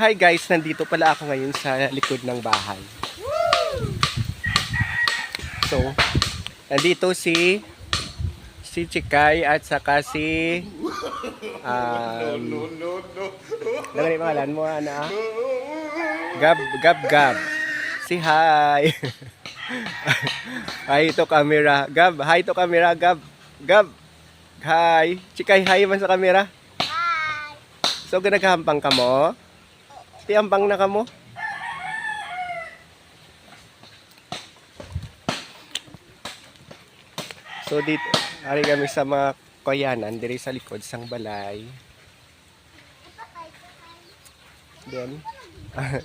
Hi guys, nandito pala ako ngayon sa likod ng bahay. So, nandito si si Chikay at saka si um, no, no, no, Ano yung pangalan mo, ana? Gab, Gab, Gab. Si hi. hi to camera. Gab, hi to camera, Gab. Gab. Hi. Chikay, hi man sa camera. Hi! So, ganaghampang ka mo? Tiambang na ka mo? So, dito, ari kami sa mga koyanan, diri sa likod, sang balay. Then,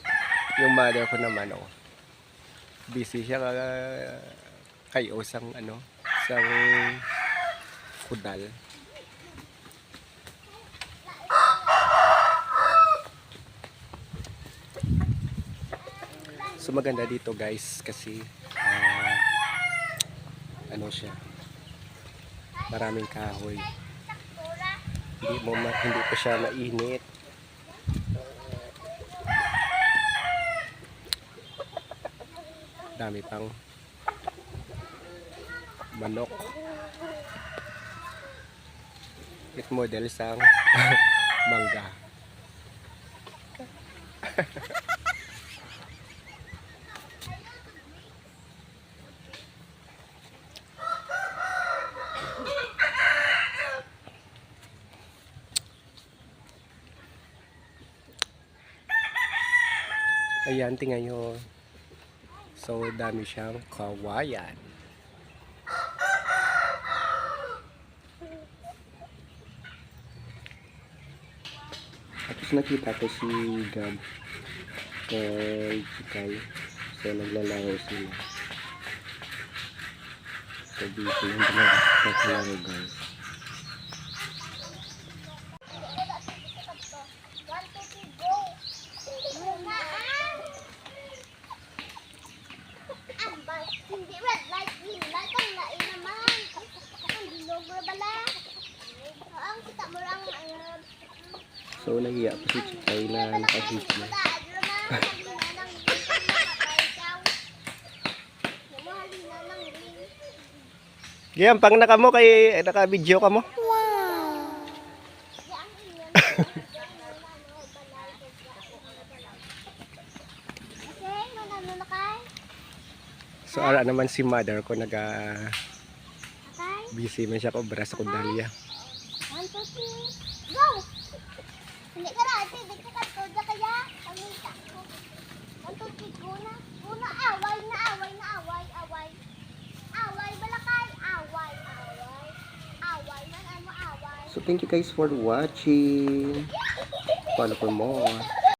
yung mother ko naman, oh. Busy siya uh, kayo sang ano, sang kudal. So maganda dito guys kasi ah, ano siya maraming kahoy. Hindi mo ma- hindi pa siya mainit. Dami pang manok. It model sang mangga Ayan, tingnan nyo. So, dami siyang kawayan. Tapos nakita ko si Gab kay Chikay. So, naglalaro sila. So, busy yung naglalaro guys. Red light, green light, ang lain naman. Ang bilog na bala. Ang kita mo lang, So, nahiya pa si Chikay na nakahit na. Gayam, pang naka mo kay naka-video ka mo. So, ara naman si mother ko naga busy man siya ko. One, two, three, go! Hindi ka na, ate, hindi ka kaya. Pamita ko. Go na, away na, away na, away, away. Away, balakay, away, away. Away, man, ano, away. So, thank you guys for watching. Follow for more.